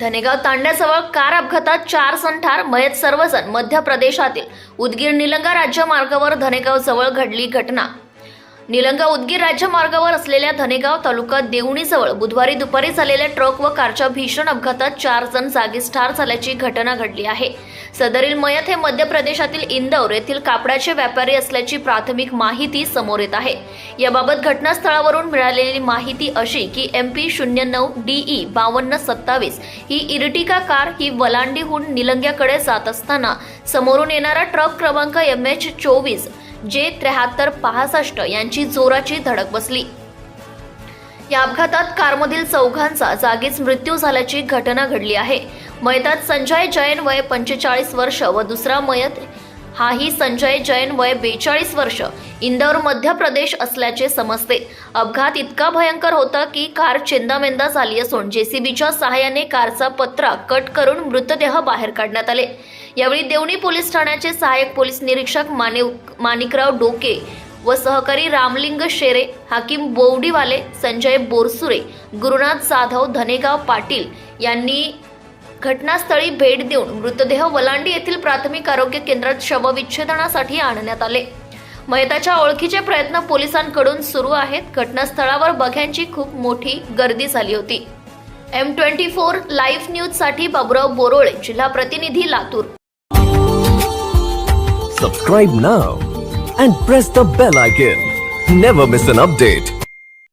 Dhanegaon तांड्याजवळ car अपघातात चार सण ठार मयत सर्वजण मध्य प्रदेशातील उदगीर निलंगा राज्य मार्गावर धनेगाव जवळ घडली घटना. निलंगा उदगीर राज्य मार्गावर असलेल्या धनेगाव तालुका देवणीजवळ बुधवारी दुपारी झालेल्या ट्रक व कारच्या भीषण अपघातात चार जण जागीच ठार झाल्याची घटना घडली आहे. सदरील मयत हे मध्य प्रदेशातील इंदौर येथील कापडाचे व्यापारी असल्याची प्राथमिक माहिती समोर येत आहे. याबाबत घटनास्थळावरून मिळालेली माहिती अशी की एम पी शून्य नऊ डीई बावन्न सत्तावीस ही इरटिका कार ही वलांडीहून निलंग्याकडे जात असताना समोरून येणारा ट्रक क्रमांक एम एच चोवीस जे त्र्याहत्तर पासष्ट यांची जोराची धडक बसली. या अपघातात कारमधील चौघांचा जागीच मृत्यू झाल्याची घटना घडली आहे. मयतात संजय जैन वय पंचेचाळीस वर्ष व दुसरा मयत हाही संजय जैन वय बेचाळीस वर्ष. इंदौर मध्य प्रदेश असल्याचे समजते. अपघात इतका भयंकर होता की कार चेंदामेंदा झाली असून जेसीबीच्या सहाय्याने कारचा पत्रा कट करून मृतदेह बाहेर काढण्यात आले. यावेळी देवणी पोलीस ठाण्याचे सहाय्यक पोलीस निरीक्षक मानिव माणिकराव डोके व सहकारी रामलिंग शेरे हाकीम बोवडीवाले संजय बोरसुरे गुरुनाथ जाधव धनेगाव पाटील यांनी घटनास्थळी भेट देऊन मृतदेह वलांडी येथील प्राथमिक आरोग्य केंद्रात शवविच्छेदनासाठी आणण्यात आले. मयताच्या ओळखीचे प्रयत्न पोलिसांकडून सुरू आहेत. घटनास्थळावर बघ्यांची खूप मोठी गर्दी झाली होती. एम ट्वेंटी फोर लाईव्ह न्यूजसाठी बाबुराव बोरोळे जिल्हा प्रतिनिधी Latur. Subscribe now and press the bell icon never miss an update